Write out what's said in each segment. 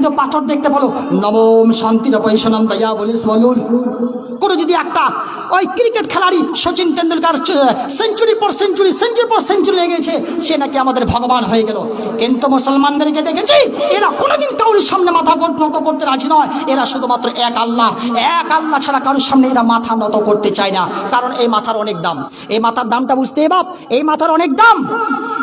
একটু পাথর দেখতে বলো। নবম শান্তির পয়সনম দয়া বলিস বলুন কোনো যদি একটা ওই ক্রিকেট খেলাড়ি সচিন তেন্ডুলকার সেঞ্চুরি পর সেঞ্চুরি সেঞ্চুরি পর সেঞ্চুরি লেগেছে সে নাকি আমাদের ভগবান হয়ে গেল। কিন্তু মুসলমানদেরকে দেখেছি, এরা কোনোদিন কারোর সামনে মাথা নত করতে রাজি নয়। এরা শুধুমাত্র এক আল্লাহ। এক আল্লাহ ছাড়া কারোর সামনে এরা মাথা নত করতে চায় না। কারণ এই মাথার অনেক দাম। এই মাথার দামটা বুঝতে বাপ, এই মাথার অনেক দাম।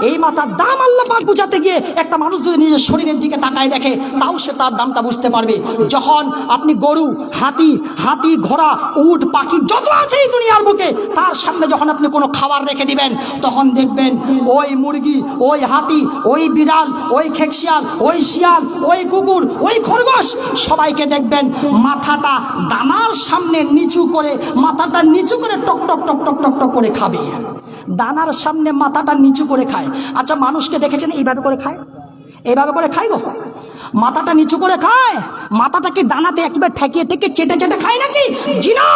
এই মাথার দাম আল্লাহ পাক বুঝাতে গিয়ে একটা মানুষ যদি নিজের শরীরের দিকে তাকায় দেখে, তাও সে তার দামটা বুঝতে পারবে। যখন আপনি গরু, হাতি হাতি, ঘোড়া, উট, পাখি যত আছে এই দুনিয়ার বুকে, তার সামনে যখন আপনি কোনো খাবার রেখে দিবেন, তখন দেখবেন ওই মুরগি, ওই হাতি, ওই বিড়াল, ওই খেকশিয়াল, ওই শিয়াল, ওই কুকুর, ওই খরগোশ, সবাইকে দেখবেন মাথাটা দানার সামনে নিচু করে, মাথাটা নিচু করে টক টক টক টক টক টক করে খাবে। দানার সামনে মাথাটা নিচু করে খায়। আচ্ছা মানুষকে দেখেছেন এইভাবে করে খায়? এইভাবে করে খাই গো? মাথাটা নিচু করে খায়? মাথাটাকে দানাতে একবার ঠেকিয়ে ঠেকে চেটে চেটে খায় নাকি? জি না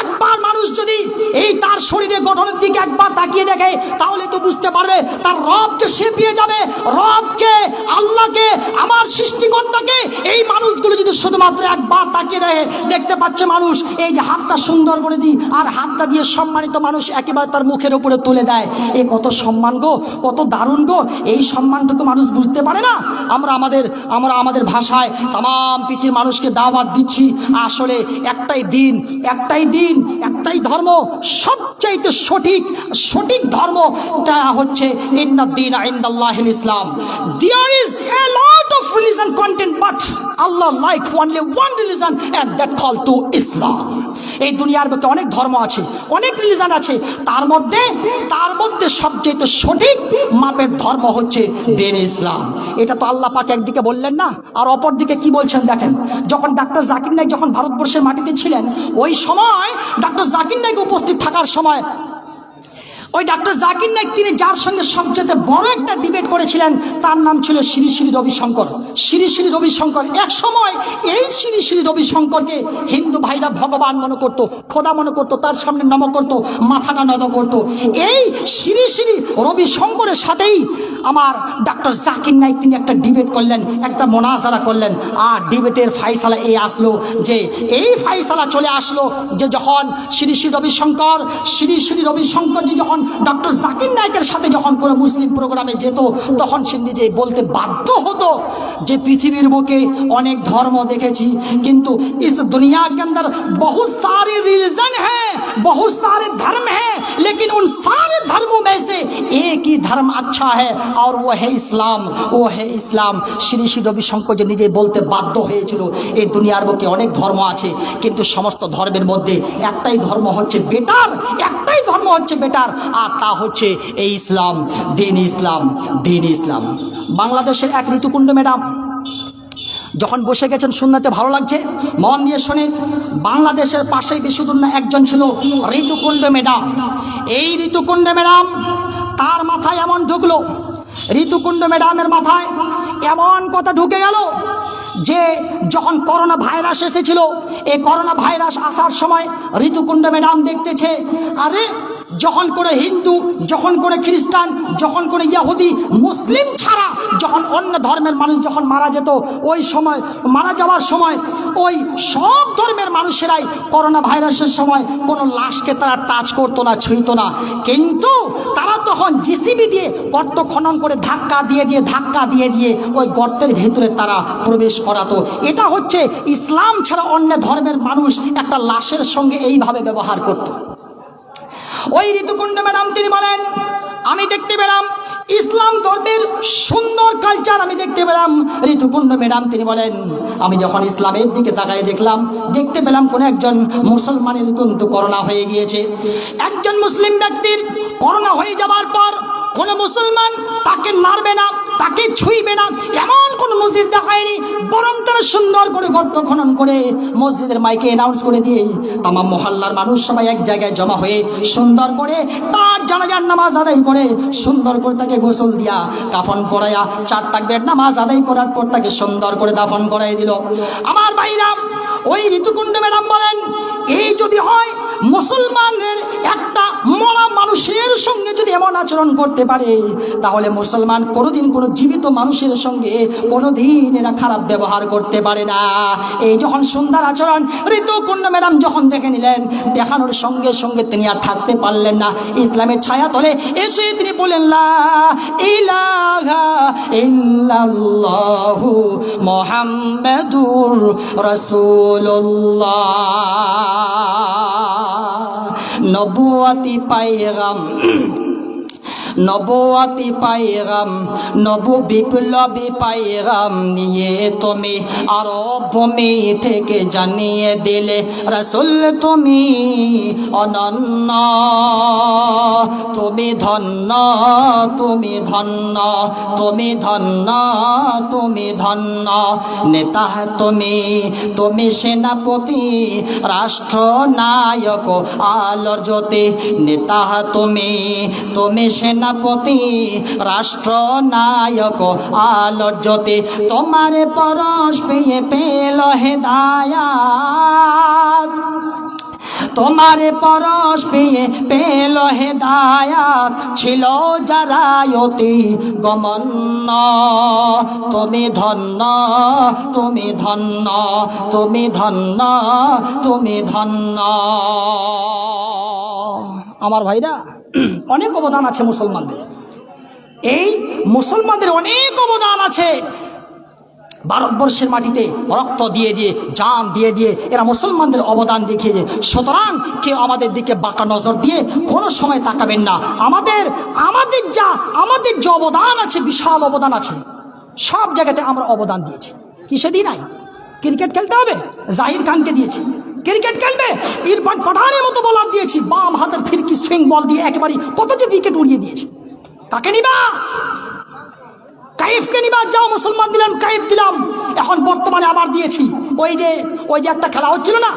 একবার মানুষ যদি এই তার শরীরে গঠনের দিকে একবার তাকিয়ে দেখে, তাহলে তো বুঝতে পারবে তার রবকে সে পেয়ে যাবে। রবকে, আল্লাহকে, আমার সৃষ্টিকর্তাকে। এই মানুষগুলো যদি শুধুমাত্র একবার তাকিয়ে দেখে, দেখতে পাচ্ছে মানুষ, এই যে হাতটা সুন্দর করে দিই, আর হাতটা দিয়ে সম্মানিত মানুষ একেবারে তার মুখের উপরে তুলে দেয়। এ কত সম্মান গো, কত দারুণ গো। এই সম্মানটুকু মানুষ বুঝতে পারে না? আমরা আমাদের আমরা আমাদের ভাষায় তাম পৃথিবীর মানুষকে দাওয়াত দিচ্ছি। আসলে একটাই দিন একটাই দিন একটাই ধর্ম, সবচাইতে সঠিক সঠিক ধর্ম, তা হচ্ছে ইন্নাদ্দিন ইসলাম। There is a of religion content but Allah like only one religion at that call to Islam এই দুনিয়ার মধ্যে অনেক ধর্ম আছে, অনেক রিলিজন আছে। তার মধ্যে তার মধ্যে সবচেয়ে সঠিক মাপের ধর্ম হচ্ছে দেন ইসলাম। এটা তো আল্লাহ পাক একদিকে বললেন না, আর অপর দিকে কি বলছেন দেখেন? যখন ডাক্তার জাকির নাইক যখন ভারতবর্ষের মাটিতে ছিলেন, ওই সময় ডাক্তার জাকির নাইক উপস্থিত থাকার সময় ওই ডাক্তার জাকির নাইক, তিনি যার সঙ্গে সবচেয়ে বড় একটা ডিবেট করেছিলেন, তার নাম ছিল শ্রী শ্রী রবিশঙ্কর। শ্রী শ্রী রবিশঙ্কর, এক সময় এই শ্রী শ্রী রবিশঙ্করকে হিন্দু ভাইরা ভগবান মনে করতো, খোদা মনে করতো, তার সামনে নম করতো, মাথাটা নত করতো। এই শ্রী শ্রী রবিশঙ্করের সাথেই আমার ডাক্তার জাকির নাইক তিনি একটা ডিবেট করলেন, একটা মোনাজারা করলেন। আর ডিবেটের ফাইসালা এই আসলো যে, এই ফাইসালা চলে আসলো যে যখন শ্রী শ্রী রবিশঙ্কর, শ্রী শ্রী রবিশঙ্করজি যখন ডক্টর জাকির নায়কের সাথে যখন কোনো মুসলিম প্রোগ্রামে যেত তখন সে নিজে বলতে বাধ্য হতো যে পৃথিবীর বুকে অনেক ধর্ম দেখেছি কিন্তু इस दुनिया के अंदर बहुत सारे रिलीजन हैं बहुत सारे धर्म हैं लेकिन उन सारे धर्मों में से एक ही धर्म अच्छा है और वो है इस्लाम वो है ইসলাম শ্রী শ্রী রবিশঙ্কর যে নিজে বলতে বাধ্য হয়েছিল এই দুনিয়ার বুকে অনেক ধর্ম আছে কিন্তু সমস্ত ধর্মের মধ্যে একটাই ধর্ম হচ্ছে বেটার একটাই ধর্ম হচ্ছে বেটার আর তা হচ্ছে এই ইসলাম, দিন ইসলাম দিন ইসলাম। বাংলাদেশের এক ঋতুকুণ্ড, ম্যাডাম, যখন বসে গেছেন শুনতে ভালো লাগছে, মন দিয়ে শোনেন, বাংলাদেশের পাশেই বেশি দূর না একজন ছিল ঋতুকুণ্ড, ম্যাডাম। এই ঋতুকুণ্ড, ম্যাডাম, তার মাথায় এমন ঢুকলো, ঋতুকুণ্ড, ম্যাডামের মাথায় এমন কথা ঢুকে গেল যে যখন করোনা ভাইরাস এসেছিল, এই করোনা ভাইরাস আসার সময় ঋতুকুণ্ড, ম্যাডাম দেখতেছে, আরে যখন করে হিন্দু, যখন করে খ্রিস্টান, যখন করে ইয়াহুদি, মুসলিম ছাড়া যখন অন্য ধর্মের মানুষ যখন মারা যেত, ওই সময়, মারা যাওয়ার সময় ওই সব ধর্মের মানুষেরাই করোনা ভাইরাসের সময় কোনো লাশকে তারা টাচ করতো না, ছুঁইতো না। কিন্তু তারা তখন জিসিবি দিয়ে গর্ত খনন করে ধাক্কা দিয়ে দিয়ে, ধাক্কা দিয়ে দিয়ে ওই গর্তের ভেতরে তারা প্রবেশ করাতো। এটা হচ্ছে ইসলাম ছাড়া অন্য ধর্মের মানুষ একটা লাশের সঙ্গে এইভাবে ব্যবহার করতো। ওই ঋতুকুণ্ড ম্যাডাম তিনি বলেন, আমি দেখতে পেলাম ইসলাম ধর্মের সুন্দর কালচার আমি দেখতে পেলাম ঋতুপূর্ণ ম্যাডাম তিনি বলেন। আমি যখন ইসলামের দিকে তাকাই দেখলাম, দেখতে পেলাম কোন একজন মুসলমানের কিন্তু করোনা হয়ে গিয়েছে। একজন মুসলিম ব্যক্তির করোনা হয়ে যাবার পর কোনো মুসলমান তাকে মারবে না, তাকে ছুঁইবে না, এমন কোনো মসজিদ দেখায়নি, বরং তারা সুন্দর করে গর্ত খনন করে মসজিদের মাইকে অ্যানাউন্স করে দিয়ে তামাম মহল্লার মানুষ সবাই এক জায়গায় জমা হয়ে সুন্দর করে তার জানাজার নামাজ আদায় করে সুন্দর করে তাকে গোসল দিয়া কাফন পরাইয়া চার তাকবের নামাজ আদায় করার পর তাকে সুন্দর করে দাফন করাই দিল। আমার ভাইরাম ওই ঋতুকুণ্ড ম্যাডাম বলেন, এই যদি হয় মুসলমানদের একটা মরা মানুষের সঙ্গে যদি এমন আচরণ করতে পারে, তাহলে মুসলমান কোনোদিন কোনো জীবিত মানুষের সঙ্গে কোনোদিন এরা খারাপ ব্যবহার করতে পারে না। এই যখন সুন্দর আচরণ, ঋতুপূর্ণ ম্যাডাম যখন দেখে নিলেন, দেখানোর সঙ্গে সঙ্গে তিনি আর থাকতে পারলেন না। ইসলামের ছায়া তলে এসে তিনি বলেন ইল্লাল্লাহু মুহাম্মাদুর রাসূলুল্লাহ। নবুয়াতি পাইগাম। নবুয়াতি পাইগাম নবু বিপ্লবী পাইগাম নিয়ে তুমি আরব ভূমি থেকে জানিয়ে দিলে, রসুল তুমি অনন্য। তুমি ধন্য তুমি ধন্য তুমি ধন্য তুমি ধন্য। নেতা তুমি তুমি সেনাপতি রাষ্ট্র নায়ক আলোর জ্যোতি। নেতা তুমি তুমি সেনাপতি রাষ্ট্র নায়ক আলোর জ্যোতি, তোমার পরশ পেয়ে পেল হেদায়াত। তোমার পরশ পেয়ে পেল হেদায়াত, ছিল যারা অতি গমন্য। তুমি ধন্য তুমি ধন্য তুমি ধন্য তুমি ধন্য। আমার ভাইরা, অনেক অবদান আছে মুসলমানদের। এই মুসলমানদের অনেক অবদান আছে। ভারতবর্ষের মাটিতে রক্ত দিয়ে দিয়ে, জান দিয়ে দিয়ে এরা মুসলমানদের অবদান দেখিয়েছে সুতরাং কেউ আমাদের দিকে বাঁকা নজর দিয়ে কোনো সময় তাকাবেন না। আমাদের আমাদের যা, আমাদের যে অবদান আছে, বিশাল অবদান আছে, সব জায়গাতে আমরা অবদান দিয়েছি। কিসে দিই নাই? ক্রিকেট খেলতে হবে? জাহির খানকে দিয়েছি। ক্রিকেট খেলবে? ইরফান পাঠানের মতো বলার দিয়েছি। বাম হাতের ফিরকি সুইং বল দিয়ে একেবারে কত যে উইকেট উড়িয়ে দিয়েছি? কাকে নিবা? কাইফকে নিবার যাও মুসলমান দিলাম, কাইফ দিলাম। এখন বর্তমানে আবার দিয়েছি। ওই যে ওই যে একটা খেলা হচ্ছিল না?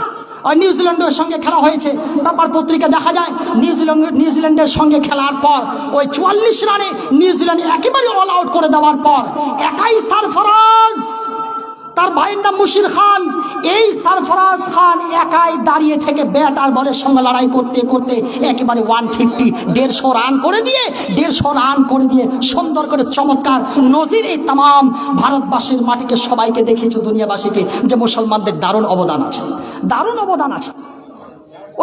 আর নিউজিল্যান্ডের সঙ্গে খেলা হয়েছে। ব্যাপার পত্রিকা দেখা যায়, নিউজিল্যান্ড, নিউজিল্যান্ডের সঙ্গে খেলার পর ওই চুয়াল্লিশ রানে নিউজিল্যান্ড একেবারে অল আউট করে দেওয়ার পর একাই সারফরাজ। তার ভাইয়ের নাম মুশির খান। এই সারফরাজ খান একাই দাঁড়িয়ে থেকে ব্যাট আর বলের সঙ্গে লড়াই করতে করতে একেবারে ওয়ান ফিফটি দেড়শো রান করে দিয়ে, দেড়শো রান করে দিয়ে সুন্দর করে চমৎকার নজির এই তাম ভারতবাসীর মাটিকে সবাইকে দেখিয়েছে দুনিয়াবাসীকে যে মুসলমানদের দারুণ অবদান আছে। দারুণ অবদান আছে।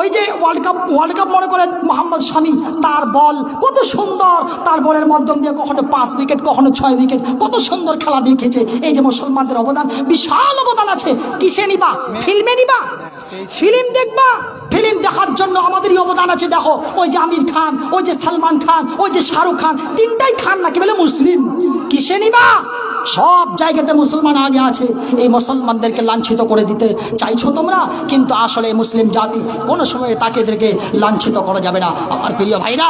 ওই যে ওয়ার্ল্ড কাপ ওয়ার্ল্ড কাপ মনে করেন মোহাম্মদ শামি, তার বল কত সুন্দর। তার বলের মাধ্যম দিয়ে কখনো পাঁচ উইকেট কখনো ছয় উইকেট কত সুন্দর খেলা দেখেছে এই যে মুসলমানদের অবদান, বিশাল অবদান আছে। কিসে নিবা? ফিল্মে নিবা? ফিল্ম দেখবা? ফিল্ম দেখার জন্য আমাদেরই অবদান আছে, দেখো। ওই যে আমির খান, ওই যে সালমান খান, ওই যে শাহরুখ খান, তিনটাই খান নাকি বলে মুসলিম? কিসে নিবা? সব জায়গাতে মুসলমান আগে আছে। এই মুসলমানদেরকে লাঞ্ছিত করে দিতে চাইছো তোমরা? কিন্তু আসলে মুসলিম জাতি কোনো সময় তাকেদেরকে লাঞ্ছিত করা যাবে না। আমার প্রিয় ভাইরা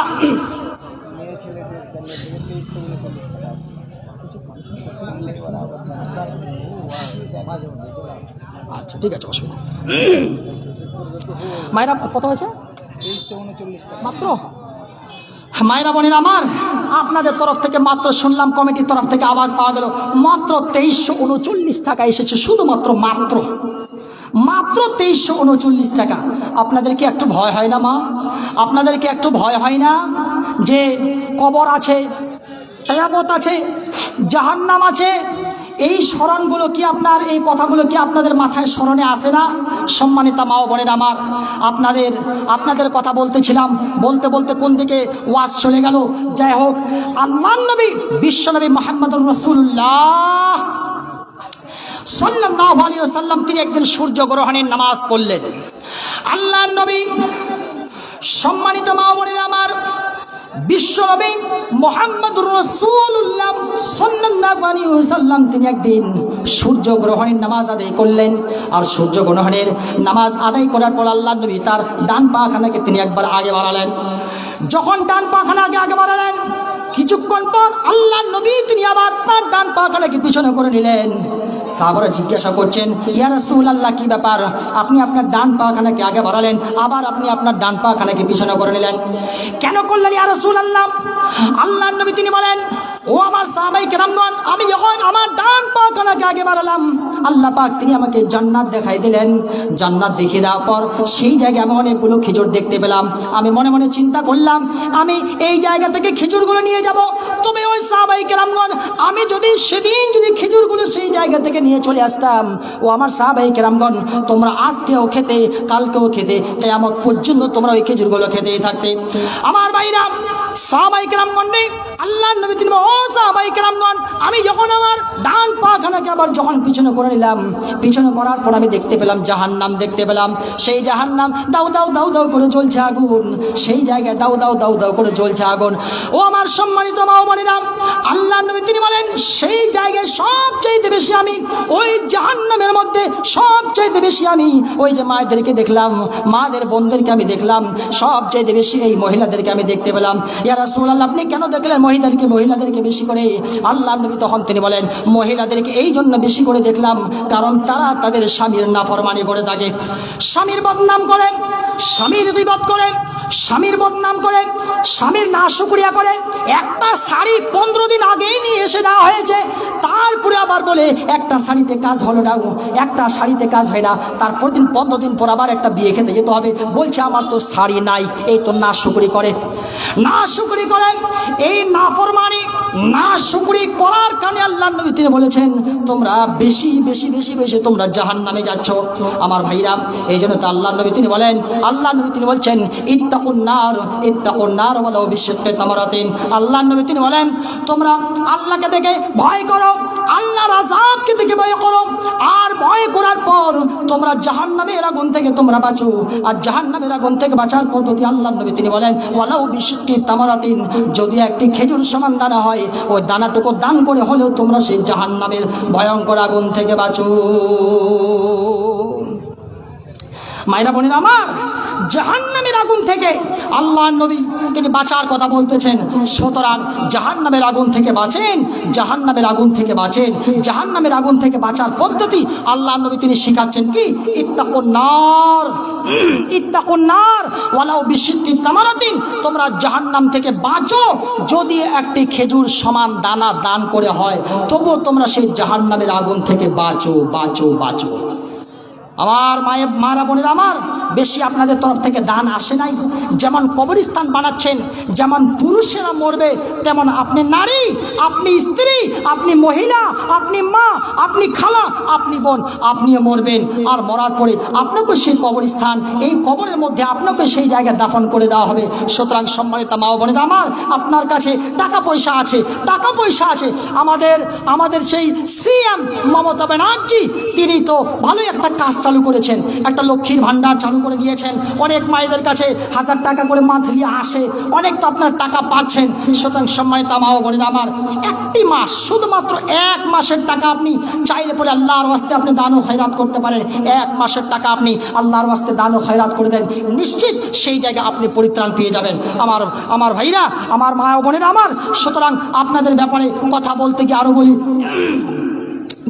আচ্ছা ঠিক আছে, অসুবিধা মায়েরা, কত হয়েছে? মাত্র? মায়েরা বোনের আমার, আপনাদের তরফ থেকে মাত্র শুনলাম, কমিটির তরফ থেকে আওয়াজ পাওয়া গেল, মাত্র তেইশশো উনচল্লিশ টাকা এসেছে, শুধুমাত্র মাত্র। মাত্র তেইশশো উনচল্লিশ টাকা। আপনাদের কি একটু ভয় হয় না, মা? আপনাদের কি একটু ভয় হয় না? যে কবর আছে তেয়াবত আছে, জাহান্নাম আছে এই স্মরণগুলো কি আপনার, এই কথাগুলো কি আপনাদের মাথায় স্মরণে আসে না? সম্মানিতা মা বোনের আমার, আপনাদের আপনাদের কথা বলতেছিলাম, বলতে বলতে কোন দিকে ওয়াজ চলে গেল? যাই হোক আল্লাহ নবী বিশ্বনবী মোহাম্মদুর রসুল্লাহ সাল্লাল্লাহু আলাইহি ওয়াসাল্লাম, তিনি একদিন সূর্য গ্রহণের নামাজ পড়লেন। আল্লাহ নবী, সম্মানিত মা বোনেরা আমার বিশ্বনবী মোহাম্মদ রসুল্লাহ সন্ন্যাসাল্লাম তিনি একদিন সূর্য গ্রহণের নামাজ আদায় করলেন। আর সূর্য গ্রহণের নামাজ আদায় করার পর আল্লাহ নবী তার ডান পাখানাকে তিনি একবার আগে বাড়ালেন। যখন ডান পাখানা আগে আগে বাড়ালেন কিছুক্ষণ পর আল্লাহ নবী তিনি আবার তার ডান পাখানাকে পিছনে করে নিলেন। সাহাবারা জিজ্ঞাসা করছেন, ইয়া আল্লাহ কি ব্যাপার? আপনি আপনার ডান পাখানাকে আগে বাড়ালেন, আবার আপনি আপনার ডান পাখানাকে পিছনে করে নিলেন। কেন করলেন ইয়া রাসূল আল্লাহ আল্লাহ নবী তিনি বলেন ও আমার সাহাবাই কেরামগণ, আমি যখন আমার ডান পা কানাকে আগে বাড়ালাম, আল্লাহ পাক তিনি আমাকে জান্নাত দেখাই দিলেন। জান্নাত দেখিয়ে দেওয়ার পর সেই জায়গায় আমি অনেকগুলো খেজুর দেখতে পেলাম। আমি মনে মনে চিন্তা করলাম, আমি এই জায়গা থেকে খেজুরগুলো নিয়ে যাব। তবে ওই সাহাবাই কেরামগণ, আমি যদি সেদিন যদি খেজুরগুলো সেই জায়গা থেকে নিয়ে চলে আসতাম, ও আমার সাহাবাই কেরামগণ, তোমরা আজকেও খেতে, কালকেও খেতে, কেয়ামত পর্যন্ত তোমরা ওই খেজুরগুলো খেতেই থাকতে। আমার ভাইরা সাহাবাই কেরামগণ নেই আল্লাহ নবী তিনি ও সাহাবাই কেরামগণ আমি যখন আমার ডান পা খানাকে আবার যখন পিছনে করে নিলাম, পিছনে করার পর আমি দেখতে পেলাম জাহান্নাম দেখতে পেলাম। সেই জাহান্নাম দাউ দাউ দাউ দাউ করে জ্বলছে আগুন। সেই জায়গায় দাউ দাউ দাউ দাউ করে জ্বলছে আগুন। ও আমার সম্মানিত মা বোনেরা আল্লাহ নবী তিনি বলেন, সেই জায়গায় সবচাইতে বেশি আমি, ওই জাহান্নামের মধ্যে সবচাইতে বেশি আমি। ওই যে মায়েদেরকে দেখলাম, মাদের বোনদেরকে আমি দেখলাম, সবচাইতে বেশি এই মহিলাদেরকে আমি দেখতে পেলাম। ইয়ারা সুলাল আপনি কেন দেখলেন মহিলাদেরকে মহিলাদেরকে বেশি করে? আল্লাহ নবী তখন তিনি বলেন, মহিলাদেরকে এই জন্য বেশি করে দেখলাম, কারণ তারা তাদের স্বামীর নাফরমানি করে থাকে। স্বামীর বদনাম করে, স্বামীর বিপদ করে, স্বামীর বদনাম করে, স্বামীর না শুক্রিয়া করে। একটা শাড়ি পনেরো দিন আগেই নিয়ে এসে দেওয়া হয়েছে, তারপরে আবার বলে একটা শাড়িতে কাজ হলো না, একটা শাড়িতে কাজ হয় না। তারপর দিন, পনেরো দিন পর আবার একটা বিয়ে খেতে যেতে হবে। বলছে, আমার তো শাড়ি নাই, এই তো না শুকরি করে। না শুকরি করে, এই না ফরমানি না শুকরি করার কারণে আল্লাহ নবী তিনি বলেছেন, তোমরা বেশি বেশি বেশি বেশি তোমরা জাহান নামে যাচ্ছ। আমার ভাইরা, এই জন্য তো আল্লাহ নবী তিনি বলেন, আল্লাহ নবী তিনি বলছেন, ইত্তাকুন নার ইত্তাকুন নার বলো বিশ্বকে তামারাতিন। আল্লাহ নবী তিনি বলেন, তোমরা আল্লাহকে দেখে ভয় করো আল্লাহর আজাবকে দেখে ভয় করো। আর ভয় করার পর তোমরা জাহান নামের আগুন থেকে তোমরা বাঁচো। আর জাহান নামের আগুন থেকে বাঁচার পদ্ধতি আল্লাহ নবী তিনি বলেন, ওয়ালাউ বিশ্বকে তামারাতিন যদি একটি খেজুর সমান দানা হয়, ওই দানাটুকু দান করে হলেও তোমরা সেই জাহান নামের ভয়ঙ্কর আগুন থেকে বাঁচো। মায়েরা বোনের আমার, জাহান্নামের আগুন থেকে আল্লাহ নবী তিনি বাঁচার কথা বলতেছেন। সুতরাং জাহান্নামের আগুন থেকে বাঁচেন, জাহান্নামের আগুন থেকে বাঁচেন। জাহান্নামের আগুন থেকে বাঁচার পদ্ধতি আল্লাহ নবী তিনি শিখাচ্ছেন কি? ইত্তাকুন্নার ইত্তাকুন্নার ওয়ালাউ বিশিদ্দি তামারাতিন। তোমরা জাহান্নাম থেকে বাঁচো, যদি একটি খেজুর সমান দানা দান করে হয়, তবুও তোমরা সেই জাহান্নামের আগুন থেকে বাঁচো বাঁচো বাঁচো। আমার মায়ের মারা বোনের আমার বেশি আপনাদের তরফ থেকে দান আসে নাই। যেমন কবরস্থান বানাচ্ছেন, যেমন পুরুষেরা মরবে, তেমন আপনি নারী, আপনি স্ত্রী, আপনি মহিলা, আপনি মা, আপনি খালা, আপনি বোন, আপনিও মরবেন। আর মরার পরে আপনাকে সেই কবরস্থান, এই কবরের মধ্যে আপনাকে সেই জায়গায় দাফন করে দেওয়া হবে। সুতরাং সম্মানিত মা বোনেরা আমার, আপনার কাছে টাকা পয়সা আছে, টাকা পয়সা আছে। আমাদের আমাদের সেই সিএম মমতা ব্যানার্জি, তিনি তো ভালোই একটা কাজ চালু করেছেন। একটা লক্ষ্মীর ভাণ্ডার চালু করে দিয়েছেন। অনেক মায়েদের কাছে হাজার টাকা করে মান্থলি আসে। অনেক তো আপনার টাকা পাচ্ছেন। সুতরাং সম্মানিত মা ও বোনেরা আমার, একটি মাস, শুধুমাত্র এক মাসের টাকা আপনি চাইলে পরে আল্লাহর ওয়াস্তে আপনি দান ও খয়রাত করতে পারেন। এক মাসের টাকা আপনি আল্লাহর ওয়াস্তে দান ও খয়রাত করে দেন। নিশ্চিত সেই জায়গায় আপনি পরিত্রাণ পেয়ে যাবেন। আমার আমার ভাইরা, আমার মা বোনেরা আমার, সুতরাং আপনাদের ব্যাপারে কথা বলতে গিয়ে আরও বলি।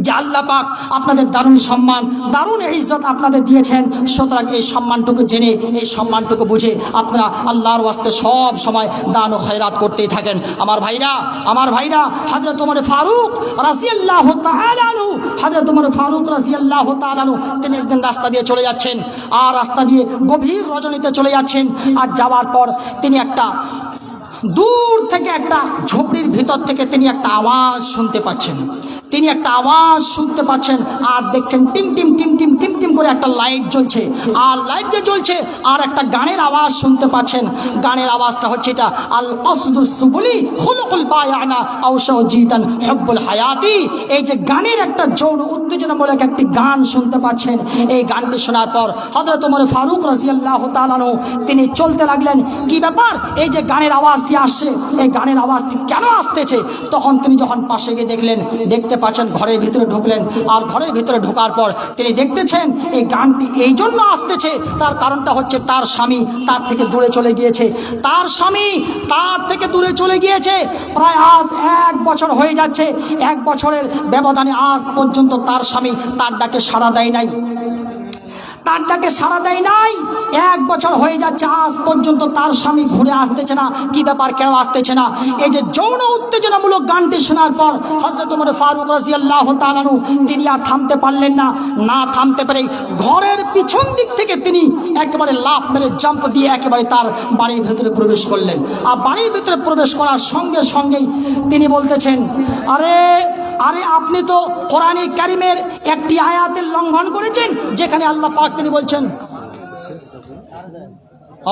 যে আল্লাহ পাক আপনাদের দারুণ সম্মান, দারুণ ইজ্জত আপনাদের দিয়েছেন। সুতরাং এই সম্মানটুকু জেনে, এই সম্মানটুকু বুঝে আপনারা আল্লাহর ওয়াস্তে সব সময় দান ও খয়রাত করতেই থাকেন। আমার ভাইরা আমার ভাইরা হাজরত তোমার ফারুক রাজিয়াল্লাহ তাআলাহু হাজরত তোমার ফারুক রাজিয়াল্লাহ তাআলাহু তিনি একদিন রাস্তা দিয়ে চলে যাচ্ছেন। আর রাস্তা দিয়ে গভীর রজনীতে চলে যাচ্ছেন। আর যাওয়ার পর তিনি একটা দূর থেকে একটা ঝোপড়ির ভিতর থেকে তিনি একটা আওয়াজ শুনতে পাচ্ছেন। তিনি একটা আওয়াজ শুনতে পাচ্ছেন আর দেখছেন team team team team team team করে একটা লাইট জ্বলছে। আর লাইট যে জ্বলছে আর একটা গানের আওয়াজ শুনতে পাচ্ছেন। গানের আওয়াজটা হচ্ছে এটা, আল কসদুস সুবুলি খুলকুল বায়ানা আউশাও জিদান হব্বুল হায়াতি। এই যে গানের একটা যৌন উত্তেজনামূলক একটি গান শুনতে পাচ্ছেন। এই গানটি শোনার পর হযরত ওমর ফারুক রাদিয়াল্লাহু তাআলা আনহু, তিনি চলতে লাগলেন, কি ব্যাপার? এই যে গানের আওয়াজটি আসছে, এই গানের আওয়াজটি কেন আসতেছে? তখন তিনি যখন পাশে গিয়ে দেখলেন, দেখতে পাচ্ছেন, ঘরের ভিতরে ঢুকলেন। আর ঘরের ভিতরে ঢোকার পর তিনি দেখতেছেন, এই গানটি এই জন্য আসতেছে। তার কারণটা হচ্ছে তার স্বামী তার থেকে দূরে চলে গিয়েছে। তার স্বামী তার থেকে দূরে চলে গিয়েছে। প্রায় আজ এক বছর হয়ে যাচ্ছে। এক বছরের ব্যবধানে আজ পর্যন্ত তার স্বামী তার ডাকে সাড়া দেয় নাই। তার ডাকে সাড়া দেয় নাই। এক বছর হয়ে যাচ্ছে, আজ পর্যন্ত তার স্বামী ঘুরে আসতেছে না। কি ব্যাপার, কেন আসতেছে না? এই যে যৌন উত্তেজনামূলক গানটি শোনার পর হজরত উমর ফারুক রাজি আল্লাহ তালানু তিনি আর থামতে পারলেন না। না থামতে পেরে ঘরের পিছন দিক থেকে তিনি একেবারে লাফ মেরে জাম্প দিয়ে একেবারে তার বাড়ির ভেতরে প্রবেশ করলেন। আর বাড়ির ভেতরে প্রবেশ করার সঙ্গে সঙ্গেই তিনি বলতেছেন, আরে আরে আপনি তো কোরআনে কারিমের একটি আয়াতের লঙ্ঘন করেছেন, যেখানে আল্লাহ পাক তিনি বলছেন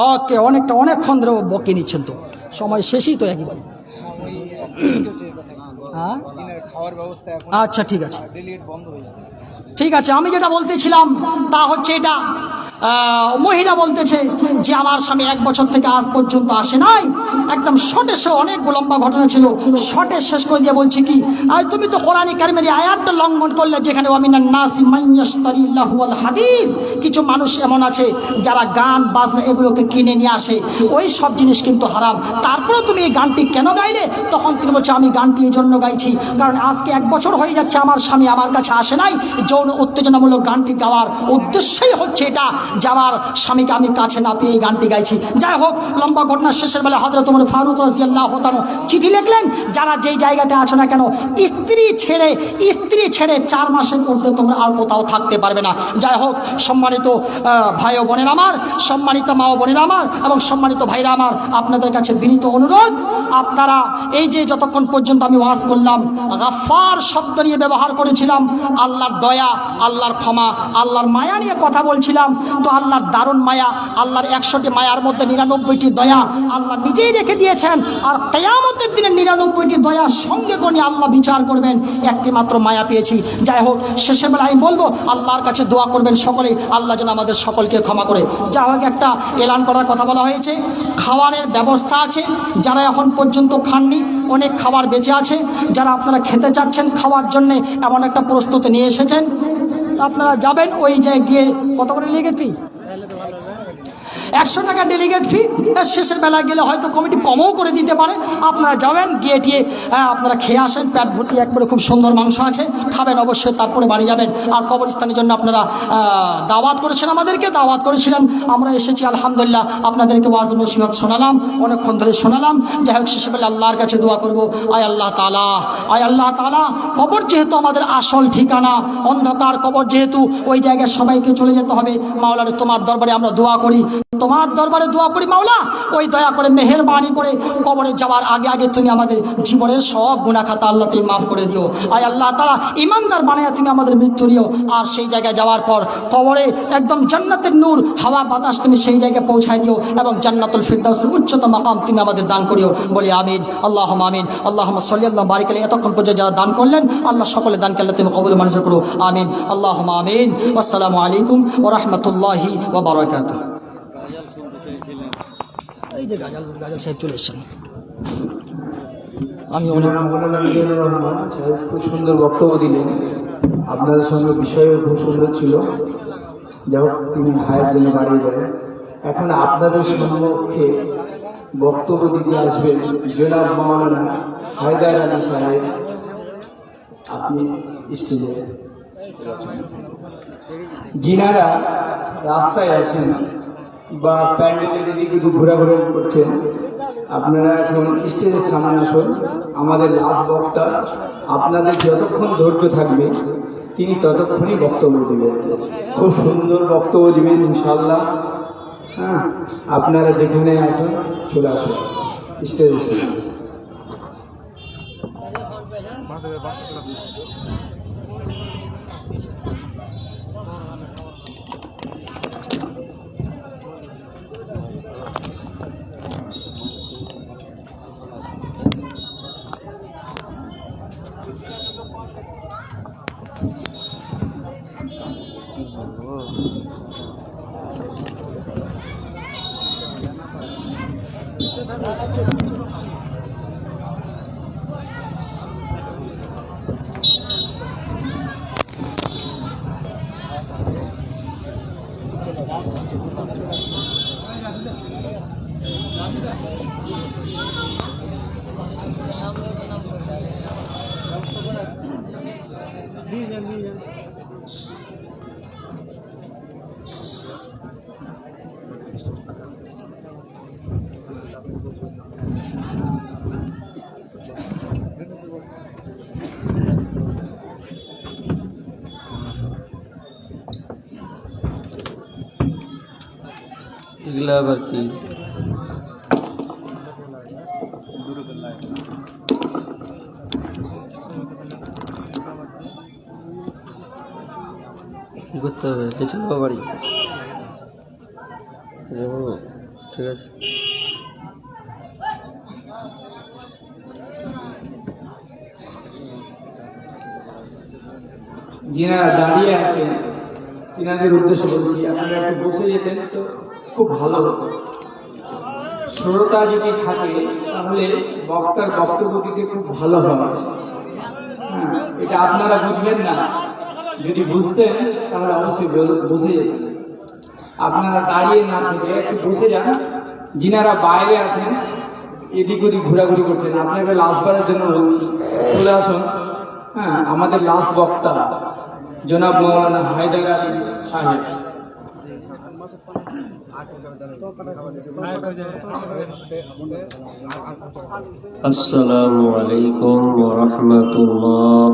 ওকে অনেকটা অনেকক্ষণ ধরে বকে নিচ্ছেন তো। সময় শেষই তো একেবারে হ্যাঁ? ব্যবস্থা আচ্ছা ঠিক আছে। ঠিক আছে, আমি যেটা বলতেছিলাম, তা হচ্ছে এটা। মহিলা বলতেছে যে, আমার স্বামী এক বছর থেকে আজ পর্যন্ত আসে নাই। একদম শর্টে সে অনেক লম্বা ঘটনা ছিল। শর্টে শেষ করে দিয়ে বলছে কি, আর তুমি তো কোরআনী কারিমের আয়াতটা লঙ্ঘন করলে যেখানে ওয়ামিনান নাসি মাইয়াশতারিল্লাহু আল হাদিদ। কিছু মানুষ এমন আছে যারা গান, বাজনা এগুলোকে কিনে নিয়ে আসে। ওই সব জিনিস কিন্তু হারাম। তারপরে তুমি এই গানটি কেন গাইলে? তখন তিনি বলছে, আমি গানটি এই জন্য গাইছি, কারণ আজকে এক বছর হয়ে যাচ্ছে, আমার স্বামী আমার কাছে আসে নাই, যৌন উত্তেজনামূলক গানটি গাওয়ার উদ্দেশ্যই হচ্ছে এটা। যে আমার স্বামীকে আমি কাছে না পেয়ে গানটি গাইছি। যাই হোক, লম্বা ঘটনা শেষের বেলা হজরত তোমার ফারুক রাজিয়াল্লাহ হতানো চিঠি লিখলেন, যারা যেই জায়গাতে আছো না কেন, স্ত্রী ছেড়ে স্ত্রী ছেড়ে চার মাসের মধ্যে তোমরা আর কোথাও থাকতে পারবে না। যাই হোক, সম্মানিত ভাই ও বোনের আমার, সম্মানিত মা ও বোনের আমার এবং সম্মানিত ভাইরা আমার, আপনাদের কাছে বিনীত অনুরোধ, আপনারা এই যে যতক্ষণ পর্যন্ত আমি ওয়াজ করলাম গাফার শব্দ নিয়ে ব্যবহার করেছিলাম, আল্লাহর দয়া আল্লাহর ক্ষমা, আল্লাহর মায়া নিয়ে কথা বলছিলাম। তো আল্লাহর দারুণ মায়া, আল্লাহর একশোটি মায়ার মধ্যে নিরানব্বইটি দয়া আল্লাহ নিজেই রেখে দিয়েছেন। আর কেয়ামতের দিনে নিরানব্বইটি দয়া সঙ্গে করে আল্লাহ বিচার করবেন। একটি মাত্র মায়া পেয়েছি। যাই হোক, শেষের বেলা আমি বলব, আল্লাহর কাছে দোয়া করবেন সকলেই। আল্লাহ যেন আমাদের সকলকে ক্ষমা করে। যা হোক, একটা এলান করার কথা বলা হয়েছে। খাওয়ারের ব্যবস্থা আছে। যারা এখন পর্যন্ত খাননি, অনেক খাবার বেঁচে আছে। যারা আপনারা খেতে চাচ্ছেন খাওয়ার জন্যে, এমন একটা প্রস্তুতি নিয়ে এসেছেন। আপনারা যাবেন ওই জায়গায় গিয়ে কত করে লেগে ফি? একশো টাকা ডেলিগেট ফি শেষের বেলায় গেলে হয়তো কমিটি কমও করে দিতে পারে। আপনারা যাবেন গিয়ে দিয়ে হ্যাঁ, আপনারা খেয়ে আসেন প্যাট ভর্তি একবারে খুব সুন্দর মাংস আছে। খাবেন অবশ্যই তারপরে বাড়ি যাবেন। আর কবরস্থানের জন্য আপনারা দাওয়াত করেছেন আমাদেরকে দাওয়াত করেছিলেন। আমরা এসেছি আলহামদুলিল্লাহ আপনাদেরকে ওয়াজ নসিহত শোনালাম অনেকক্ষণ ধরে শোনালাম। যাই হোক শেষে বেলা আল্লাহর কাছে দোয়া করব। আয় আল্লাহ তালা আয় আল্লাহ তালা কবর যেহেতু আমাদের আসল ঠিকানা অন্ধকার কবর যেহেতু ওই জায়গায় সবাইকে চলে যেতে হবে। মাওলারে তোমার দরবারে আমরা দোয়া করি। তোমার দরবারে দোয়া করি মাওলা। ওই দয়া করে মেহেরবানি করে কবরে যাওয়ার আগে আগে তুমি আমাদের জীবনের সব গুণাখাতা আল্লাহ তুমি মাফ করে দিও। আয় আল্লাহ তালা ইমানদার বানায় তুমি আমাদের মৃত্যু নিও আর সেই জায়গায় যাওয়ার পর কবরে একদম জান্নাতের নূর, হাওয়া বাতাস তুমি সেই জায়গায় পৌঁছায় দিও এবং জান্নাতুল ফিরদাউসের উচ্চতম মাকাম তুমি আমাদের দান করিও। বলি আমিন আল্লাহ আমিন আল্লাহ সাল্লি আল্লাহ, বারিক আলী এতক্ষণ পর্যন্ত যারা দান করলেন, আল্লাহ সকলে দান করলে তুমি কবুল মানুষের করো আমিন আল্লাহ আমিন। আসসালামু আলাইকুম ও রহমতুল্লাহি এই যে গাজাল গাজাল সাহেব চলে এসেছেন। আমি রহমান সাহেব খুব সুন্দর বক্তব্য দিলেন। আপনাদের সঙ্গে বিষয়ও খুব সুন্দর ছিল। যাই হোক তিনি ভাইয়ের জন্য বাড়িয়ে দেন। এখন আপনাদের সম্মুখে বক্তব্য দিতে আসবেন জনাব মৌলানা হায়দার আলী সাহেব। আপনি স্টেজে যিনারা রাস্তায় আছেন। বা প্যান্ডেলের এদিকে একটু ঘোরাঘুরি করছেন, আপনারা এখন স্টেজের সামনে আসুন। আমাদের লাস্ট বক্তা আপনাদের যতক্ষণ ধৈর্য থাকবে, তিনি ততক্ষণই বক্তব্য দেবেন। খুব সুন্দর বক্তব্য দেবেন ইনশাল্লাহ হ্যাঁ আপনারা যেখানে আসুন চলে আসুন, স্টেজের সামনে। কি বলব আচ্ছা এগুলা আবার কি? করতে হবে? লিচু দেওয়া বাড়ি? ঠিক আছে। যিনারা দাঁড়িয়ে আছেন তিনাদের উদ্দেশ্যে বলছি আপনারা একটু বসে যেতেন তো খুব ভালো হতো। শ্রোতা যদি থাকে তাহলে বক্তার বক্তব্য দিতে খুব ভালো হবে হ্যাঁ, এটা আপনারা বুঝবেন না। যদি বুঝতেন তাহলে অবশ্যই বসে যেতেন আপনারা দাঁড়িয়ে না থেকে একটু বসে যান। যিনারা বাইরে আছেন এদিক ওদিক ঘোরাঘুরি করছেন আপনাকে লাস্টবারের জন্য বলছি চলে আসুন। হ্যাঁ আমাদের লাস্ট বক্তা জনাব মৌলানা হায়দার আলী। সাহেব। আসসালামু আলাইকুম ওয়া রাহমাতুল্লাহ।